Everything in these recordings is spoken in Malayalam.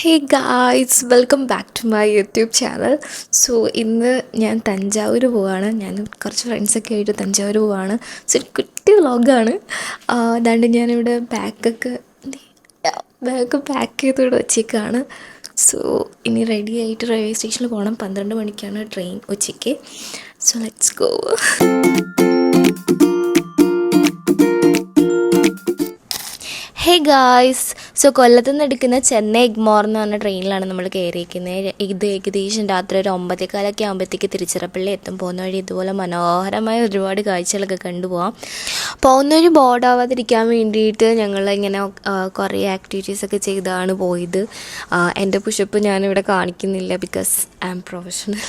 Hey guys welcome back to my YouTube channel so ഇന്ന് ഞാൻ തഞ്ചാവൂർ പോവാണ്. ഞാൻ കുറച്ച് ഫ്രണ്ട്സൊക്കെ ആയിട്ട് തഞ്ചാവൂർ പോവാണ്. സോ ഒരു കുട്ടി വ്ളോഗാണ് അതാണ്ട് ഞാനിവിടെ ബാക്കൊക്കെ ബാഗ് പാക്ക് ചെയ്തോടെ വെച്ചേക്കാണ്. സോ ഇനി റെഡി ആയിട്ട് റെയിൽവേ സ്റ്റേഷനിൽ പോകണം പന്ത്രണ്ട് മണിക്കാണ് ട്രെയിൻ ഉച്ചയ്ക്ക്. So let's go hey guys so കൊല്ലത്ത് നിന്ന് എടുക്കുന്ന ചെന്നൈ എഗ്മോർ എന്ന് പറഞ്ഞ ട്രെയിനിലാണ് നമ്മൾ കയറിയിരിക്കുന്നത് ഇത് ഏകദേശം രാത്രി ഒരു ഒമ്പതേക്കാലൊക്കെ ആകുമ്പോഴത്തേക്ക് തിരുച്ചിറപ്പള്ളി എത്തും. പോകുന്ന വഴി ഇതുപോലെ മനോഹരമായ ഒരുപാട് കാഴ്ചകളൊക്കെ കണ്ടുപോകാം പോകുന്ന വഴി ബോർഡാവാതിരിക്കാൻ വേണ്ടിയിട്ട് ഞങ്ങൾ ഇങ്ങനെ കുറേ ആക്ടിവിറ്റീസൊക്കെ ചെയ്താണ് പോയത്. എന്റെ പുഷപ്പ് ഞാനിവിടെ കാണിക്കുന്നില്ല because I am professional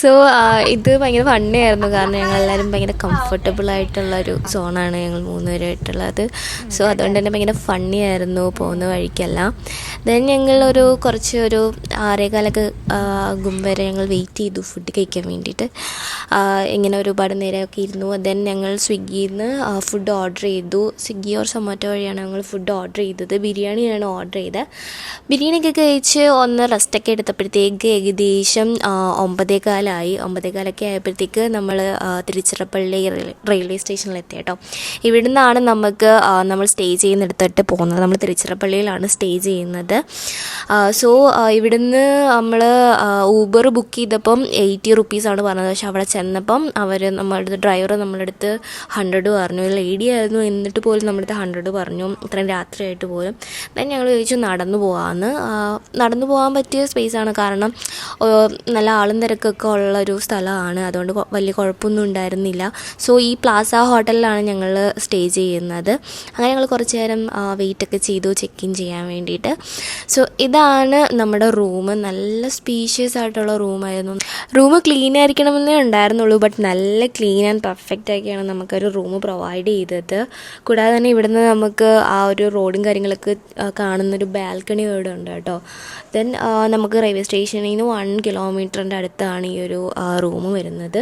so ഇത് ഭയങ്കര ഫണ്ണി ആയിരുന്നു. കാരണം ഞങ്ങളെല്ലാവരും ഭയങ്കര കംഫർട്ടബിൾ ആയിട്ടുള്ള ഒരു സോണാണ് ഞങ്ങൾ മൂന്നുപേരായിട്ടുള്ളത്. സോ അതുകൊണ്ട് തന്നെ ഭയങ്കര ഫണ്ണി ആയിരുന്നു പോകുന്ന വഴിക്കെല്ലാം. ദെൻ ഞങ്ങൾ ഒരു കുറച്ച് ഒരു ആറേകാലൊക്കെ ആകും വരെ ഞങ്ങൾ വെയിറ്റ് ചെയ്തു ഫുഡ് കഴിക്കാൻ വേണ്ടിയിട്ട്. ഇങ്ങനെ ഒരുപാട് നേരമൊക്കെ ഇരുന്നു. ദെൻ ഞങ്ങൾ സ്വിഗ്ഗിയിൽ നിന്ന് ഫുഡ് ഓർഡർ ചെയ്തു. സ്വിഗ്ഗി ഓർ സൊമാറ്റോ വഴിയാണ് ഞങ്ങൾ ഫുഡ് ഓർഡർ ചെയ്തത്. ബിരിയാണിയാണ് ഓർഡർ ചെയ്തത്. ബിരിയാണിയൊക്കെ കഴിച്ച് ഒന്ന് റെസ്റ്റൊക്കെ എടുത്തപ്പോഴത്തേക്ക് ഏകദേശം ആ, ഒമ്പതേകാലായി ഒമ്പതേകാലൊക്കെ ആയപ്പോഴത്തേക്ക് നമ്മൾ തിരുച്ചിറപ്പള്ളി റെയിൽവേ സ്റ്റേഷനിലെത്തി കേട്ടോ. ഇവിടെ നിന്നാണ് നമുക്ക് നമ്മൾ സ്റ്റേ ചെയ്യുന്നിടത്തോട്ട് പോകുന്നത്. നമ്മൾ തിരുച്ചിറപ്പള്ളിയിലാണ് സ്റ്റേ ചെയ്യുന്നത്. സോ ഇവിടുന്ന് നമ്മൾ ഊബർ ബുക്ക് ചെയ്തപ്പം എയ്റ്റി റുപ്പീസാണ് പറഞ്ഞത്. പക്ഷെ അവിടെ ചെന്നപ്പം അവർ നമ്മളുടെ ഡ്രൈവർ നമ്മളടുത്ത് ഹൺഡ്രഡ് പറഞ്ഞു. ഒരു ലേഡി ആയിരുന്നു എന്നിട്ട് പോലും നമ്മളടുത്ത് ഹൺഡ്രഡ് പറഞ്ഞു. ഇത്രയും രാത്രിയായിട്ട് പോലും. ദെൻ ഞങ്ങൾ ചോദിച്ചു നടന്നു പോകാമെന്ന് നടന്നു പോകാൻ പറ്റിയ സ്പേസാണ്. കാരണം നല്ല ആളും തിരക്കൊക്കെ ഉള്ള ഒരു സ്ഥലമാണ്. അതുകൊണ്ട് വലിയ കുഴപ്പമൊന്നും ഉണ്ടായിരുന്നില്ല. സോ ഈ പ്ലാസ ഹോട്ടലിലാണ് ഞങ്ങൾ സ്റ്റേ ചെയ്യുന്നത്. അങ്ങനെ ഞങ്ങൾ കുറച്ച് നേരം വെയിറ്റൊക്കെ ചെയ്തു ചെക്ക് ഇൻ ചെയ്യാൻ വേണ്ടിയിട്ട്. സോ ഇതാണ് നമ്മുടെ റൂം നല്ല സ്പീഷ്യസ് ആയിട്ടുള്ള റൂമായിരുന്നു റൂം ക്ലീൻ ആയിരിക്കണമെന്നേ ഉണ്ടായിരുന്നുള്ളൂ ബട്ട് നല്ല ക്ലീൻ ആൻഡ് പെർഫെക്റ്റ് ആക്കിയാണ് നമുക്കൊരു റൂം പ്രൊവൈഡ് ചെയ്തത്. കൂടാതെ തന്നെ ഇവിടുന്ന് നമുക്ക് ആ ഒരു റോഡും കാര്യങ്ങളൊക്കെ കാണുന്നൊരു ബാൽക്കണി ഇവിടെ ഉണ്ട് കേട്ടോ ദെൻ നമുക്ക് റെയിൽവേ സ്റ്റേഷനിൽ നിന്ന് വൺ കിലോമീറ്ററിന്റെ അടുത്താണ് ഈ ഒരു റൂം വരുന്നത്.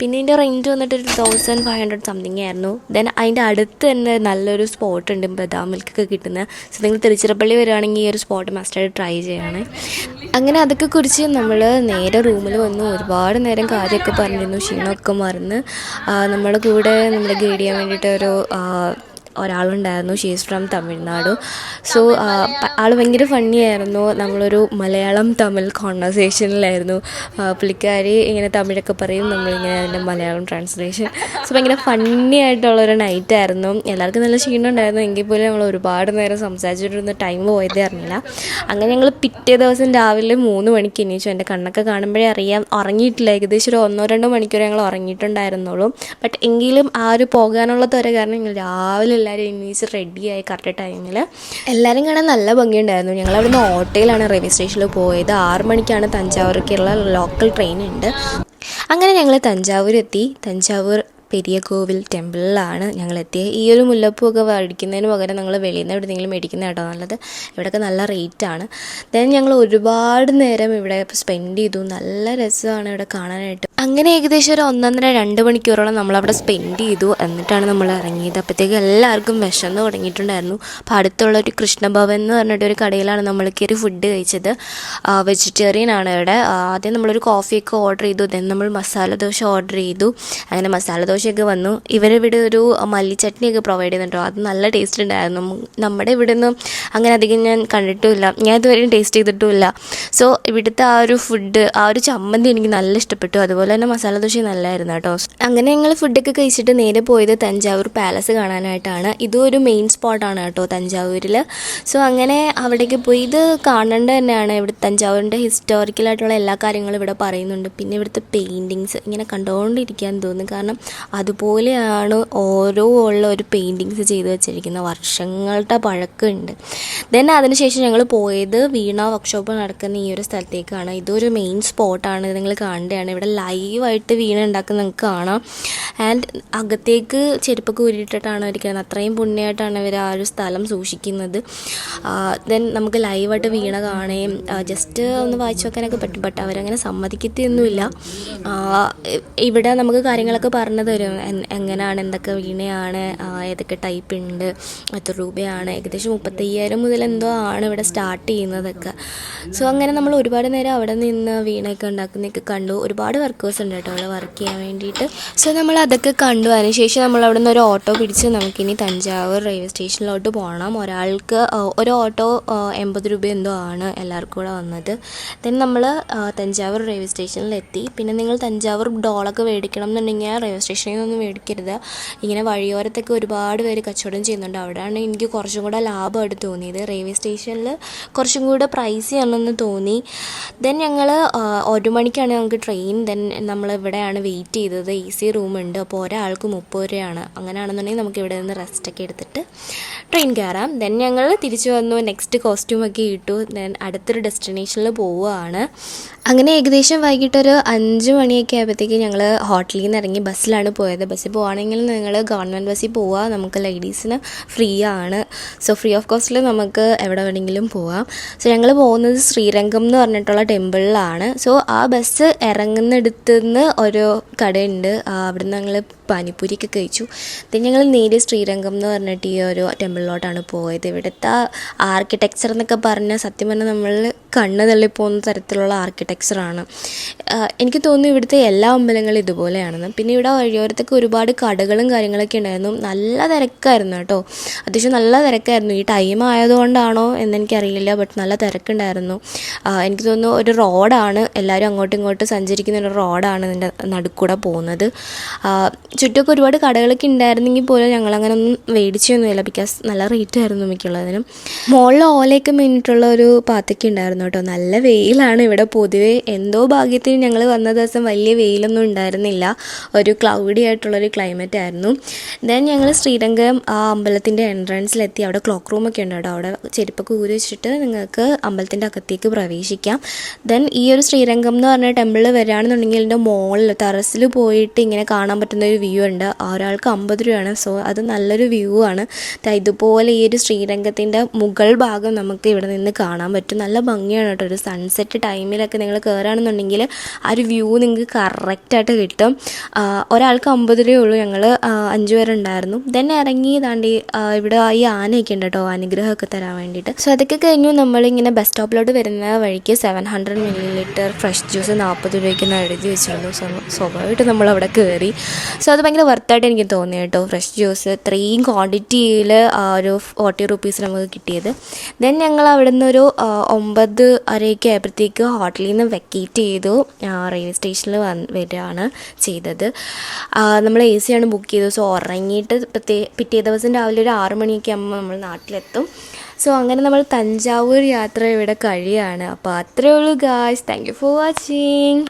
പിന്നെ ഇതിന്റെ റെന്റ് വന്നിട്ട് ഒരു തൗസൻഡ് ഫൈവ് ഹൺഡ്രഡ് സംതിങ് ആയിരുന്നു. ദെൻ അതിന്റെ അടുത്ത് തന്നെ നല്ലൊരു സ്പോട്ട് ഉണ്ട് ബദാം മിൽക്കൊക്കെ കിട്ടുന്ന. സോ നിങ്ങൾ തിരുച്ചിറപ്പള്ളി വരികയാണെങ്കിൽ ഈ ഒരു സ്പോട്ട് മസ്റ്റായിട്ട് ട്രൈ ചെയ്യണേ. അങ്ങനെ അതൊക്കെ കുറിച്ച് നമ്മൾ നേരെ റൂമിൽ വന്നു. ഒരുപാട് നേരം കാര്യമൊക്കെ പറഞ്ഞിരുന്നു. ക്ഷീണമൊക്കെ മറന്ന് നമ്മുടെ കൂടെ നമ്മളെ ഗൈഡ് ചെയ്യാൻ വേണ്ടിയിട്ട് ഒരു ഒരാളുണ്ടായിരുന്നു. ഷീസ് ഫ്രം തമിഴ്നാട് സോ ആൾ ഭയങ്കര ഫണ്ണി ആയിരുന്നു. നമ്മളൊരു മലയാളം തമിഴ് കോൺവെർസേഷനിലായിരുന്നു പുള്ളിക്കാരി ഇങ്ങനെ തമിഴൊക്കെ പറയും. നമ്മളിങ്ങനെ അതിന്റെ മലയാളം ട്രാൻസ്ലേഷൻ സോ ഭയങ്കര ഫണ്ണി ആയിട്ടുള്ളൊരു നൈറ്റ് ആയിരുന്നു. എല്ലാവർക്കും നല്ല ക്ഷീണം ഉണ്ടായിരുന്നു. എങ്കിൽ പോലും ഞങ്ങൾ ഒരുപാട് നേരം സംസാരിച്ചിട്ടിരുന്ന ടൈം പോയതേ അറിഞ്ഞില്ല. അങ്ങനെ ഞങ്ങൾ പിറ്റേ ദിവസം രാവിലെ മൂന്ന് മണിക്ക് എണീച്ചു. എന്റെ കണ്ണൊക്കെ കാണുമ്പോഴേ അറിയാം. ഉറങ്ങിയിട്ടില്ല. ഏകദേശം ഒരു ഒന്നോ രണ്ടോ മണിക്കൂർ ഞങ്ങൾ ഉറങ്ങിയിട്ടുണ്ടായിരുന്നുള്ളൂ. ബട്ട് എങ്കിലും ആ ഒരു പോകാനുള്ള ത്വര കാരണം ഞങ്ങൾ രാവിലെ എല്ലാവരും എണീച്ച് റെഡിയായി കറക്റ്റ് ടൈമിൽ എല്ലാവരും കാണാൻ നല്ല ഭംഗിയുണ്ടായിരുന്നു. ഞങ്ങൾ അവിടുന്ന് ഓട്ടോയിലാണ് റെയിൽവേ സ്റ്റേഷനിൽ പോയത്. ആറ് മണിക്കാണ് തഞ്ചാവൂർക്കുള്ള ലോക്കൽ ട്രെയിൻ ഉണ്ട്. അങ്ങനെ ഞങ്ങൾ തഞ്ചാവൂർ എത്തി തഞ്ചാവൂർ പെരിയ കോവിൽ ടെമ്പിളിലാണ് ഞങ്ങൾ എത്തിയത് ഈ ഒരു മുല്ലപ്പൂവൊക്കെ മേടിക്കുന്നതിന് പകരം ഞങ്ങൾ വെളിയിൽ നിന്ന് എവിടെയെങ്കിലും മേടിക്കുന്ന കേട്ടോ നല്ലത്. ഇവിടെയൊക്കെ നല്ല റേറ്റാണ് ദെൻ ഞങ്ങൾ ഒരുപാട് നേരം ഇവിടെ സ്പെൻഡ് ചെയ്തു. നല്ല രസമാണ് ഇവിടെ കാണാനായിട്ട്. അങ്ങനെ ഏകദേശം ഒരു ഒന്നൊന്നര രണ്ട് മണിക്കൂറോളം നമ്മളവിടെ സ്പെൻഡ് ചെയ്തു. എന്നിട്ടാണ് നമ്മൾ ഇറങ്ങിയത്. അപ്പോഴത്തേക്ക് എല്ലാവർക്കും വിശന്ന് തുടങ്ങിയിട്ടുണ്ടായിരുന്നു. അപ്പോൾ അടുത്തുള്ള ഒരു കൃഷ്ണഭവൻ എന്ന് പറഞ്ഞിട്ട് ഒരു കടയിലാണ് നമ്മൾ കയറി ഫുഡ് കഴിച്ചത്. വെജിറ്റേറിയൻ ആണ് ഇവിടെ. ആദ്യം നമ്മളൊരു കോഫിയൊക്കെ ഓർഡർ ചെയ്തു. ദെൻ നമ്മൾ മസാല ദോശ ഓർഡർ ചെയ്തു. അങ്ങനെ മസാല ദോശയൊക്കെ വന്നു. ഇവരിവിടെ ഒരു മല്ലിച്ചട്നിയൊക്കെ പ്രൊവൈഡ് ചെയ്യുന്നുണ്ടോ. അത് നല്ല ടേസ്റ്റ് ഉണ്ടായിരുന്നു. നമ്മുടെ ഇവിടെ നിന്നും അങ്ങനെ അധികം ഞാൻ കണ്ടിട്ടുമില്ല. ഞാൻ ഇതുവരെയും ടേസ്റ്റ് ചെയ്തിട്ടുമില്ല. സോ ഇവിടുത്തെ ആ ഒരു ഫുഡ് ആ ഒരു ചമ്മന്തി എനിക്ക് നല്ല ഇഷ്ടപ്പെട്ടു. അതുപോലെ തന്നെ മസാല ദോശ നല്ലതായിരുന്നു കേട്ടോ. അങ്ങനെ ഞങ്ങൾ ഫുഡൊക്കെ കഴിച്ചിട്ട് നേരെ പോയത് തഞ്ചാവൂർ പാലസ് കാണാനായിട്ടാണ്. ഇതും ഒരു മെയിൻ സ്പോട്ടാണ് കേട്ടോ തഞ്ചാവൂരിൽ സോ അങ്ങനെ അവിടേക്ക് പോയി. ഇത് കാണേണ്ട തന്നെയാണ്. ഇവിടെ തഞ്ചാവൂരിന്റെ ഹിസ്റ്റോറിക്കലായിട്ടുള്ള എല്ലാ കാര്യങ്ങളും ഇവിടെ പറയുന്നുണ്ട്. പിന്നെ ഇവിടുത്തെ പെയിന്റിങ്സ് ഇങ്ങനെ കണ്ടുകൊണ്ടിരിക്കാൻ തോന്നുന്നു. കാരണം അതുപോലെയാണ് ഓരോ ഉള്ള ഒരു പെയിന്റിങ്സ് ചെയ്ത് വെച്ചിരിക്കുന്നത് വർഷങ്ങളുടെ പഴക്കമുണ്ട് ദെൻ അതിനുശേഷം ഞങ്ങൾ പോയത് വീണ വർക്ക്ഷോപ്പ് നടക്കുന്ന ഈ ഒരു സ്ഥലത്തേക്കാണ്. ഇതൊരു മെയിൻ സ്പോട്ടാണ് നിങ്ങൾ കാണേണ്ടതാണ് ഇവിടെ ലൈവായിട്ട് വീണ ഉണ്ടാക്കുന്ന നിങ്ങൾക്ക് കാണാം. ആൻഡ് അകത്തേക്ക് ചെരുപ്പൊക്കെ ഊരിയിട്ടിട്ടാണ് ഒരിക്കലും അത്രയും പുണ്യമായിട്ടാണ് ഇവർ ആ ഒരു സ്ഥലം സൂക്ഷിക്കുന്നത്. ദെൻ നമുക്ക് ലൈവായിട്ട് വീണ കാണുകയും ജസ്റ്റ് ഒന്ന് വായിച്ചു വെക്കാനൊക്കെ പറ്റും. ബട്ട് അവരങ്ങനെ സമ്മതിക്കത്തൊന്നുമില്ല ഇവിടെ നമുക്ക് കാര്യങ്ങളൊക്കെ പറഞ്ഞു തരും എങ്ങനെയാണ് എന്തൊക്കെ വീണയാണ് ഏതൊക്കെ ടൈപ്പ് ഉണ്ട് എത്ര രൂപയാണ് ഏകദേശം മുപ്പത്തയ്യായിരം മുതൽ എന്തോ ആണ് ഇവിടെ സ്റ്റാർട്ട് ചെയ്യുന്നതൊക്കെ. സോ അങ്ങനെ നമ്മൾ ഒരുപാട് നേരം അവിടെ നിന്ന് വീണയൊക്കെ ഉണ്ടാക്കുന്നതൊക്കെ കണ്ടു. ഒരുപാട് വർക്കേഴ്സ് ഉണ്ട് കേട്ടോ അവിടെ വർക്ക് ചെയ്യാൻ വേണ്ടിയിട്ട്. സോ നമ്മൾ അതൊക്കെ കണ്ടു. അതിനുശേഷം നമ്മൾ അവിടെ നിന്ന് ഒരു ഓട്ടോ പിടിച്ച് നമുക്കിനി തഞ്ചാവൂർ റെയിൽവേ സ്റ്റേഷനിലോട്ട് പോകണം ഒരാൾക്ക് ഒരു ഓട്ടോ എൺപത് രൂപ എന്തോ ആണ് എല്ലാവർക്കും കൂടെ വന്നത്. ദെൻ നമ്മൾ തഞ്ചാവൂർ റെയിൽവേ സ്റ്റേഷനിലെത്തി പിന്നെ നിങ്ങൾ തഞ്ചാവൂർ ഡോളൊക്കെ മേടിക്കണം എന്നുണ്ടെങ്കിൽ റെയിൽവേ സ്റ്റേഷനിൽ ഒന്നും മേടിക്കരുത്. ഇങ്ങനെ വഴിയോരത്തൊക്കെ ഒരുപാട് പേര് കച്ചവടം ചെയ്യുന്നുണ്ട്. അവിടെയാണ് എനിക്ക് കുറച്ചും കൂടെ ലാഭമായിട്ട് തോന്നിയത്. റെയിൽവേ സ്റ്റേഷനിൽ കുറച്ചും കൂടെ പ്രൈസ് ആണെന്ന് തോന്നി. ദെൻ ഞങ്ങൾ ഒരു മണിക്കാണ് ഞങ്ങൾക്ക് ട്രെയിൻ ദെൻ നമ്മൾ ഇവിടെയാണ് വെയിറ്റ് ചെയ്തത്. എ സി റൂമുണ്ട് അപ്പോൾ ഒരാൾക്ക് മുപ്പത് രൂപയാണ്. അങ്ങനെയാണെന്നുണ്ടെങ്കിൽ നമുക്ക് ഇവിടെ നിന്ന് റെസ്റ്റൊക്കെ എടുത്തിട്ട് ട്രെയിൻ കയറാം ദെൻ ഞങ്ങൾ തിരിച്ചു വന്നു. നെക്സ്റ്റ് കോസ്റ്റ്യൂമൊക്കെ ഇട്ടു. ദെൻ അടുത്തൊരു ഡെസ്റ്റിനേഷനിൽ പോവുകയാണ്. അങ്ങനെ ഏകദേശം വൈകിട്ടൊരു അഞ്ച് മണിയൊക്കെ ആയപ്പോഴത്തേക്ക് ഞങ്ങൾ ഹോട്ടലിൽ നിന്ന് ഇറങ്ങി. ബസ്സിലാണ് പോയത്. ബസ്സിൽ പോവുകയാണെങ്കിൽ നിങ്ങൾ ഗവൺമെന്റ് ബസ്സിൽ പോവുക നമുക്ക് ലേഡീസിന് ഫ്രീ ആണ്. സോ ഫ്രീ ഓഫ് കോസ്റ്റിൽ നമുക്ക് എവിടെ വേണമെങ്കിലും പോവാം. സോ ഞങ്ങൾ പോകുന്നത് ശ്രീരംഗം എന്ന് പറഞ്ഞിട്ടുള്ള ടെമ്പിളിലാണ് സോ ആ ബസ് ഇറങ്ങുന്നിടത്ത് നിന്ന് ഒരു കടയുണ്ട്. അവിടെ അവിടുന്ന് ഞങ്ങൾ പാനിപ്പൂരിയൊക്കെ കഴിച്ചു. ഇത് ഞങ്ങൾ നേരെ ശ്രീരംഗം എന്ന് പറഞ്ഞിട്ട് ഈ ഒരു ടെമ്പിളിലോട്ടാണ് പോയത്. ഇവിടുത്തെ ആർക്കിടെക്ചർ എന്നൊക്കെ പറഞ്ഞാൽ സത്യം പറഞ്ഞാൽ നമ്മൾ കണ്ണ് തള്ളിപ്പോകുന്ന തരത്തിലുള്ള ആർക്കിടെക്ചറാണ്. എനിക്ക് തോന്നുന്നു ഇവിടുത്തെ എല്ലാ അമ്പലങ്ങളും ഇതുപോലെയാണെന്ന്. പിന്നെ ഇവിടെ വഴിയോരത്തൊക്കെ ഒരുപാട് കടകളും കാര്യങ്ങളൊക്കെ ഉണ്ടായിരുന്നു. നല്ല തിരക്കായിരുന്നു കേട്ടോ. അത്യാവശ്യം നല്ല തിരക്കായിരുന്നു. ഈ ടൈം ആയതുകൊണ്ടാണോ എന്നെനിക്കറിയില്ല ബട്ട് നല്ല തിരക്കുണ്ടായിരുന്നു. എനിക്ക് തോന്നുന്നു ഒരു റോഡാണ്. എല്ലാവരും അങ്ങോട്ടും ഇങ്ങോട്ടും സഞ്ചരിക്കുന്ന ഒരു റോഡാണ് ഇതിന്റെ നടുക്കൂടെ പോകുന്നത്. ചുറ്റുമൊക്കെ ഒരുപാട് കടകളൊക്കെ ഉണ്ടായിരുന്നെങ്കിൽ പോലും ഞങ്ങളങ്ങനെ ഒന്നും മേടിച്ചൊന്നുമില്ല. ബിക്കോസ് നല്ല റേറ്റ് ആയിരുന്നു മിക്കുള്ളതിനും. മുകളിൽ ഓലയൊക്കെ മിന്നിട്ടുള്ള ഒരു പാത്തൊക്കെ ഉണ്ടായിരുന്നു കേട്ടോ നല്ല വെയിലാണ് ഇവിടെ. പൊതുവേ എന്തോ ഭാഗ്യത്തിന് ഞങ്ങൾ വന്ന ദിവസം വലിയ വെയിലൊന്നും ഉണ്ടായിരുന്നില്ല. ഒരു ക്ലൗഡി ആയിട്ടുള്ളൊരു ക്ലൈമറ്റ് ആയിരുന്നു. ദെൻ ഞങ്ങൾ ശ്രീരംഗം ആ അമ്പലത്തിന്റെ എൻട്രൻസിലെത്തി അവിടെ ക്ലോക്ക് റൂമൊക്കെ ഉണ്ട് കേട്ടോ. അവിടെ ചെരുപ്പൊക്കെ ഊരി വെച്ചിട്ട് നിങ്ങൾക്ക് അമ്പലത്തിന്റെ അകത്തേക്ക് പ്രവേശിക്കാം. ദെൻ ഈ ഒരു ശ്രീരംഗം എന്ന് പറഞ്ഞ ടെമ്പിളിൽ വരികയാണെന്നുണ്ടെങ്കിൽ ഇതിന്റെ മോളിൽ ടെറസിൽ പോയിട്ട് ഇങ്ങനെ കാണാൻ പറ്റുന്ന ഒരു വ്യൂ ഉണ്ട്. ഒരാൾക്ക് അമ്പത് രൂപയാണ്. സോ അത് നല്ലൊരു വ്യൂ ആണ്. ഇതുപോലെ ഈ ഒരു ശ്രീരംഗത്തിന്റെ മുകൾ ഭാഗം നമുക്ക് ഇവിടെ നിന്ന് കാണാൻ പറ്റും. നല്ല ഭംഗിയാണ് കേട്ടോ. ഒരു സൺസെറ്റ് ടൈമിലൊക്കെ നിങ്ങൾ കയറുകയാണെന്നുണ്ടെങ്കിൽ ആ ഒരു വ്യൂ നിങ്ങൾക്ക് കറക്റ്റായിട്ട് കിട്ടും. ഒരാൾക്ക് അമ്പത് രൂപയേ ഉള്ളൂ ഞങ്ങൾ അഞ്ച് പേരുണ്ടായിരുന്നു. ദെൻ ഇറങ്ങി താണ്ടി ഇവിടെ ഈ ആനയൊക്കെ ഉണ്ട് കേട്ടോ. അനുഗ്രഹമൊക്കെ തരാൻ വേണ്ടിയിട്ട്. സോ അതൊക്കെ കഴിഞ്ഞു. നമ്മളിങ്ങനെ ബസ് സ്റ്റോപ്പിലോട്ട് വരുന്ന വഴിക്ക് seven hundred millilitre fresh juice നാൽപ്പത് രൂപയ്ക്ക് എഴുതി വെച്ചിരുന്നു. സോ സ്വാഭാവികമായിട്ട് നമ്മൾ അവിടെ കയറി സോ അത് ഭയങ്കര വർത്തായിട്ട് എനിക്ക് തോന്നി കേട്ടോ. ഫ്രഷ് ജ്യൂസ് ഇത്രയും ക്വാണ്ടിറ്റിയിൽ ഒരു ഫോർട്ടി റുപ്പീസ് നമുക്ക് കിട്ടിയത്. ദെൻ ഞങ്ങൾ അവിടെ നിന്ന് ഒരു ആ, ഒമ്പത് അരയൊക്കെ ആയപ്പോഴത്തേക്ക് ഹോട്ടലിൽ നിന്ന് വെക്കേറ്റ് ചെയ്തു. റെയിൽവേ സ്റ്റേഷനിൽ വന്ന് വരികയാണ് ചെയ്തത്. നമ്മൾ എ ആണ് ബുക്ക് ചെയ്തത്. സോ ഉറങ്ങിയിട്ട് പ്രത്യേ പിറ്റേ ദിവസം രാവിലെ ഒരു ആറ് മണിയൊക്കെ ആകുമ്പോൾ നമ്മൾ നാട്ടിലെത്തും. സോ അങ്ങനെ നമ്മൾ തഞ്ചാവൂർ യാത്ര ഇവിടെ കഴിയാണ്. അപ്പോൾ അത്രയേ ഉള്ളൂ guys thank you for watching